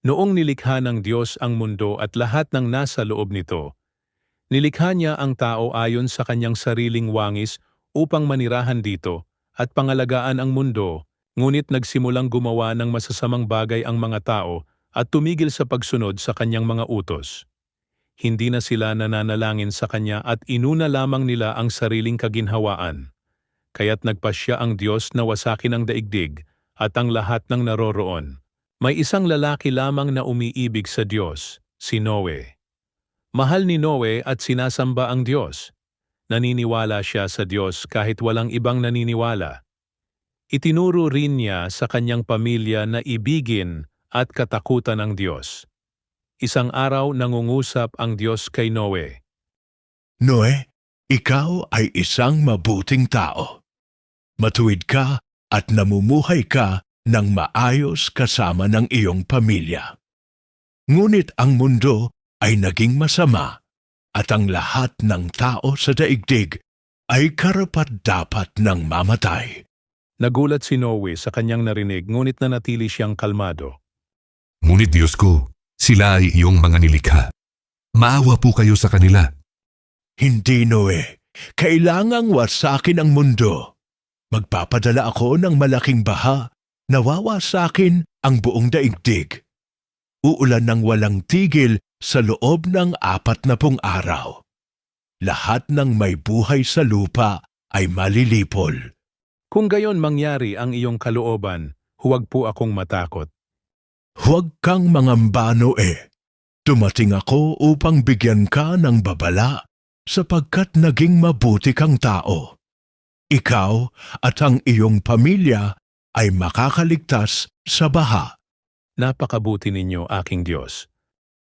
Noong nilikha ng Diyos ang mundo at lahat ng nasa loob nito, nilikha niya ang tao ayon sa kanyang sariling wangis upang manirahan dito at pangalagaan ang mundo, ngunit nagsimulang gumawa ng masasamang bagay ang mga tao at tumigil sa pagsunod sa kanyang mga utos. Hindi na sila nananalangin sa kanya at inuna lamang nila ang sariling kaginhawaan. Kaya't nagpasya ang Diyos na wasakin ang daigdig at ang lahat ng naroroon. May isang lalaki lamang na umiibig sa Diyos, si Noe. Mahal ni Noe at sinasamba ang Diyos. Naniniwala siya sa Diyos kahit walang ibang naniniwala. Itinuro rin niya sa kanyang pamilya na ibigin at katakutan ng Diyos. Isang araw nangungusap ang Diyos kay Noe. Noe, ikaw ay isang mabuting tao. Matuwid ka at namumuhay ka ng maayos kasama ng iyong pamilya. Ngunit ang mundo ay naging masama at ang lahat ng tao sa daigdig ay karapat-dapat ng mamatay. Nagulat si Noe sa kanyang narinig ngunit nanatili siyang kalmado. Ngunit Diyos ko, sila ay iyong mga nilikha. Maawa po kayo sa kanila. Hindi, Noe. Kailangang wasakin ang mundo. Magpapadala ako ng malaking baha. Nawawasakin ang buong daigdig. Uulan ng walang tigil sa loob ng apat na pung araw. Lahat ng may buhay sa lupa ay malilipol. Kung gayon mangyari ang iyong kalooban, huwag po akong matakot. Huwag kang mangamba, Noe. Dumating ako upang bigyan ka ng babala sapagkat naging mabuti kang tao. Ikaw at ang iyong pamilya ay makakaligtas sa baha. Napakabuti ninyo, aking Diyos.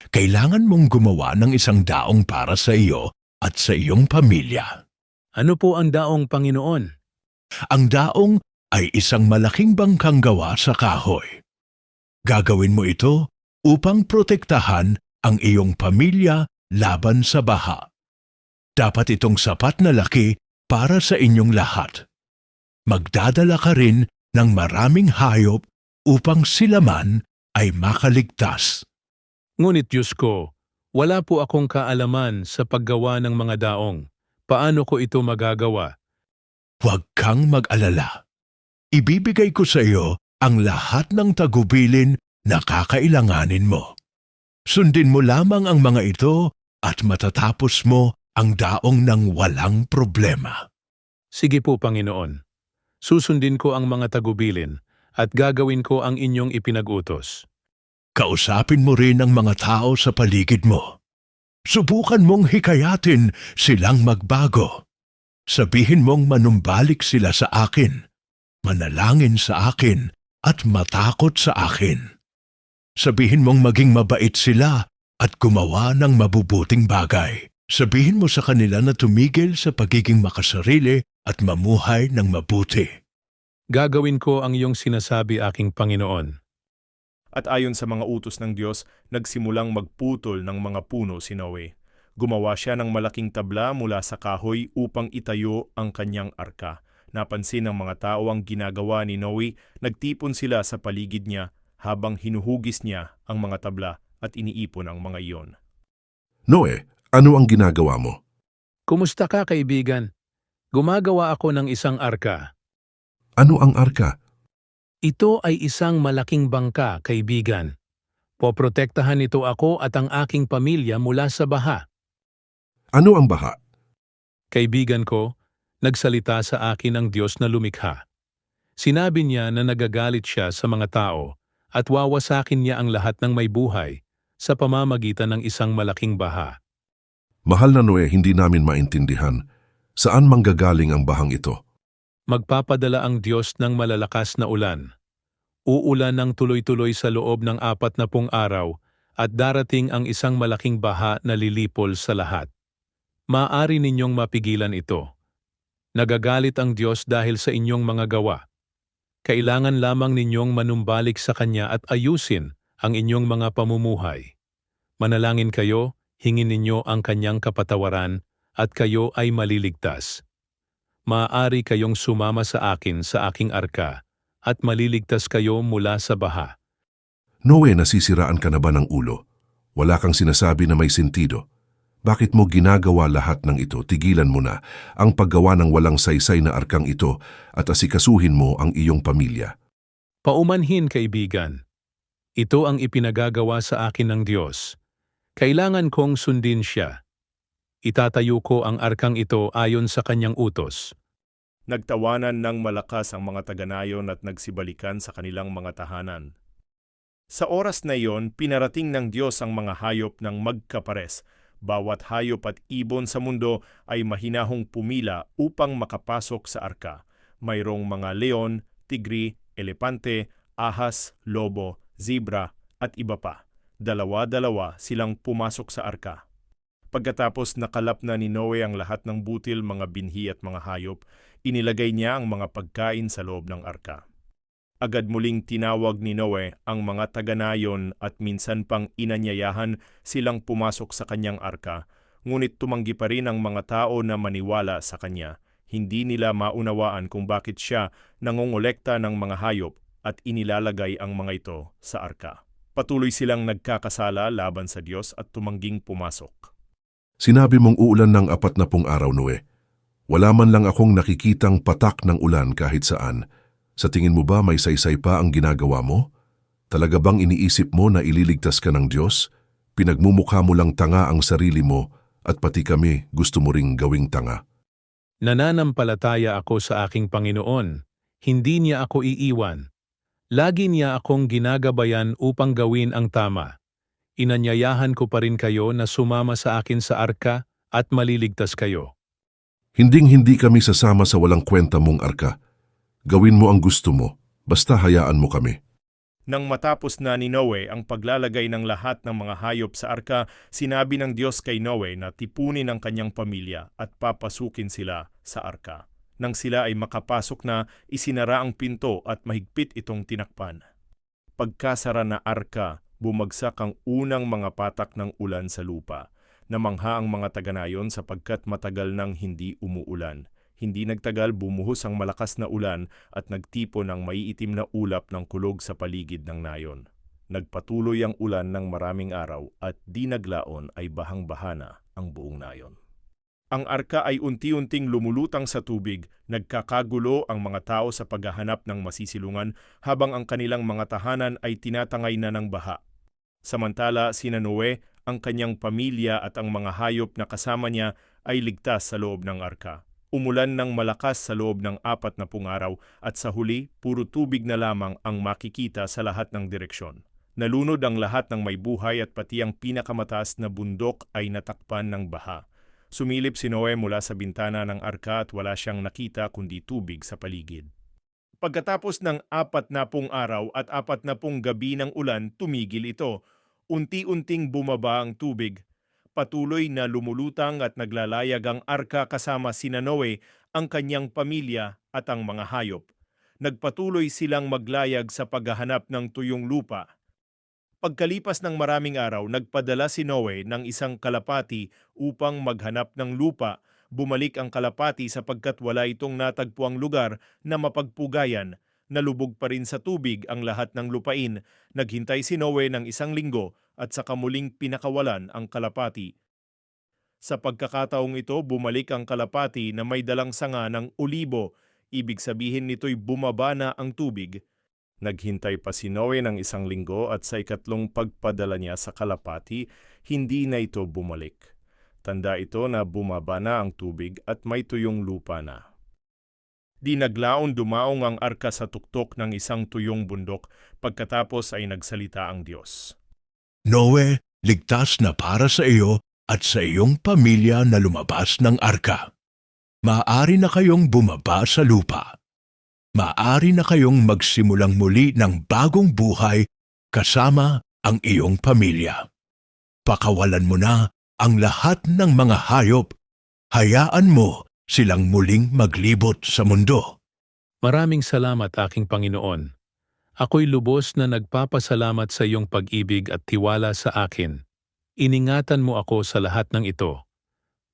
Kailangan mong gumawa ng isang daong para sa iyo at sa iyong pamilya. Ano po ang daong Panginoon? Ang daong ay isang malaking bangkang gawa sa kahoy. Gagawin mo ito upang protektahan ang iyong pamilya laban sa baha. Dapat itong sapat na laki para sa inyong lahat. Magdadala ka rin ng maraming hayop upang sila man ay makaligtas. Ngunit Diyos ko, wala po akong kaalaman sa paggawa ng mga daong. Paano ko ito magagawa? Huwag kang mag-alala. Ibibigay ko sa iyo ang lahat ng tagubilin na kakailanganin mo. Sundin mo lamang ang mga ito at matatapos mo ang daong ng walang problema. Sige po, Panginoon. Susundin ko ang mga tagubilin at gagawin ko ang inyong ipinag-utos. Kausapin mo rin ang mga tao sa paligid mo. Subukan mong hikayatin silang magbago. Sabihin mong manumbalik sila sa akin, manalangin sa akin at matakot sa akin. Sabihin mong maging mabait sila at gumawa ng mabubuting bagay. Sabihin mo sa kanila na tumigil sa pagiging makasarili at mamuhay ng mabuti. Gagawin ko ang iyong sinasabi, aking Panginoon. At ayon sa mga utos ng Diyos, nagsimulang magputol ng mga puno si Noe. Gumawa siya ng malaking tabla mula sa kahoy upang itayo ang kanyang arka. Napansin ng mga tao ang ginagawa ni Noe, nagtipon sila sa paligid niya habang hinuhugis niya ang mga tabla at iniipon ang mga iyon. Noe, ano ang ginagawa mo? Kumusta ka, kaibigan? Gumagawa ako ng isang arka. Ano ang arka? Ito ay isang malaking bangka, kaibigan. Poprotektahan nito ako at ang aking pamilya mula sa baha. Ano ang baha? Kaibigan ko, nagsalita sa akin ang Diyos na lumikha. Sinabi niya na nagagalit siya sa mga tao at wawasakin niya ang lahat ng may buhay sa pamamagitan ng isang malaking baha. Mahal na Noe, hindi namin maintindihan. Saan manggagaling ang bahang ito? Magpapadala ang Diyos ng malalakas na ulan. Uulan ng tuloy-tuloy sa loob ng apat na pung araw at darating ang isang malaking baha na lilipol sa lahat. Maaari ninyong mapigilan ito. Nagagalit ang Diyos dahil sa inyong mga gawa. Kailangan lamang ninyong manumbalik sa Kanya at ayusin ang inyong mga pamumuhay. Manalangin kayo, hingin ninyo ang Kanyang kapatawaran at kayo ay maliligtas maaari kayong sumama sa akin sa aking arka at maliligtas kayo mula sa baha. Noe, nasisiraan ka na ba ng ulo? Wala kang sinasabi na may sentido. Bakit mo ginagawa lahat ng ito? Tigilan mo na ang paggawa ng walang saysay na arkang ito at asikasuhin mo ang iyong pamilya. Paumanhin, kaibigan. Ito ang ipinagagawa sa akin ng Diyos. Kailangan kong sundin siya. Itatayo ko ang arkang ito ayon sa kanyang utos. Nagtawanan ng malakas ang mga taga-Nayon at nagsibalikan sa kanilang mga tahanan. Sa oras na iyon, pinarating ng Diyos ang mga hayop ng magkapares. Bawat hayop at ibon sa mundo ay mahinahong pumila upang makapasok sa arka. Mayroong mga leon, tigri, elepante, ahas, lobo, zebra at iba pa. Dalawa-dalawa silang pumasok sa arka. Pagkatapos nakalap na ni Noe ang lahat ng butil, mga binhi at mga hayop, inilagay niya ang mga pagkain sa loob ng arka. Agad muling tinawag ni Noe ang mga taga-nayon at minsan pang inanyayahan silang pumasok sa kanyang arka, ngunit tumanggi pa rin ang mga tao na maniwala sa kanya. Hindi nila maunawaan kung bakit siya nangongolekta ng mga hayop at inilalagay ang mga ito sa arka. Patuloy silang nagkakasala laban sa Diyos at tumangging pumasok. Sinabi mong uulan ng apat na pung araw, Noe. Wala man lang akong nakikitang patak ng ulan kahit saan. Sa tingin mo ba may saysay pa ang ginagawa mo? Talaga bang iniisip mo na ililigtas ka ng Diyos? Pinagmumukha mo lang tanga ang sarili mo at pati kami gusto mo ring gawing tanga. Nananampalataya ako sa aking Panginoon. Hindi niya ako iiwan. Lagi niya akong ginagabayan upang gawin ang tama. Inanyayahan ko pa rin kayo na sumama sa akin sa arka at maliligtas kayo. Hinding-hindi kami sasama sa walang kwenta mong arka. Gawin mo ang gusto mo, basta hayaan mo kami. Nang matapos na ni Noe ang paglalagay ng lahat ng mga hayop sa arka, sinabi ng Diyos kay Noe na tipunin ang kanyang pamilya at papasukin sila sa arka. Nang sila ay makapasok na, isinara ang pinto at mahigpit itong tinakpan. Pagkasara na arka, bumagsak ang unang mga patak ng ulan sa lupa. Namangha ang mga taga-nayon sapagkat matagal nang hindi umuulan. Hindi nagtagal bumuhos ang malakas na ulan at nagtipo ng maiitim na ulap ng kulog sa paligid ng nayon. Nagpatuloy ang ulan ng maraming araw at di naglaon ay bahang-bahana ang buong nayon. Ang arka ay unti-unting lumulutang sa tubig, nagkakagulo ang mga tao sa paghahanap ng masisilungan habang ang kanilang mga tahanan ay tinatangay na ng baha. Samantala, sina Noe, ang kanyang pamilya at ang mga hayop na kasama niya ay ligtas sa loob ng arka. Umulan ng malakas sa loob ng apat na pung araw at sa huli, puro tubig na lamang ang makikita sa lahat ng direksyon. Nalunod ang lahat ng may buhay at pati ang pinakamataas na bundok ay natakpan ng baha. Sumilip si Noe mula sa bintana ng arka at wala siyang nakita kundi tubig sa paligid. Pagkatapos ng apat na pung araw at apat na pung gabi ng ulan, tumigil ito. Unti-unting bumaba ang tubig. Patuloy na lumulutang at naglalayag ang arka kasama sina Noe, ang kanyang pamilya at ang mga hayop. Nagpatuloy silang maglayag sa paghahanap ng tuyong lupa. Pagkalipas ng maraming araw, nagpadala si Noe ng isang kalapati upang maghanap ng lupa. Bumalik ang kalapati sapagkat wala itong natagpuang lugar na mapagpugayan. Nalubog pa rin sa tubig ang lahat ng lupain. Naghintay si Noe ng isang linggo at saka muling pinakawalan ang kalapati. Sa pagkakataong ito, bumalik ang kalapati na may dalang sanga ng olibo. Ibig sabihin nito'y bumaba na ang tubig. Naghintay pa si Noe ng isang linggo at sa ikatlong pagpadala niya sa kalapati, hindi na ito bumalik. Tanda ito na bumaba na ang tubig at may tuyong lupa na. Di naglaon dumaong ang arka sa tuktok ng isang tuyong bundok pagkatapos ay nagsalita ang Diyos. Noe, ligtas na para sa iyo at sa iyong pamilya na lumabas ng arka. Maaari na kayong bumaba sa lupa. Maaari na kayong magsimulang muli ng bagong buhay kasama ang iyong pamilya. Pakawalan mo na ang lahat ng mga hayop. Hayaan mo silang muling maglibot sa mundo. Maraming salamat aking Panginoon. Ako'y lubos na nagpapasalamat sa iyong pag-ibig at tiwala sa akin. Iningatan mo ako sa lahat ng ito.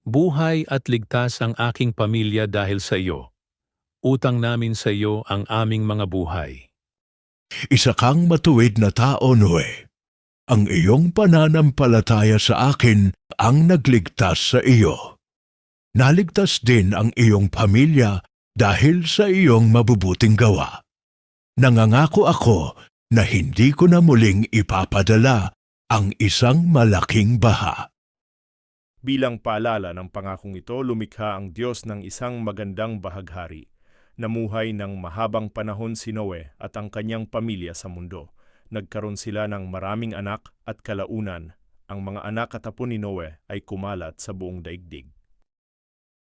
Buhay at ligtas ang aking pamilya dahil sa iyo. Utang namin sa iyo ang aming mga buhay. Isa kang matuwid na tao, Noe. Ang iyong pananampalataya sa akin ang nagligtas sa iyo. Naligtas din ang iyong pamilya dahil sa iyong mabubuting gawa. Nangangako ako na hindi ko na muling ipapadala ang isang malaking baha. Bilang paalala ng pangakong ito, lumikha ang Diyos ng isang magandang bahaghari. Namuhay ng mahabang panahon si Noe at ang kanyang pamilya sa mundo. Nagkaroon sila ng maraming anak at kalaunan. Ang mga anak at apo ni Noe ay kumalat sa buong daigdig.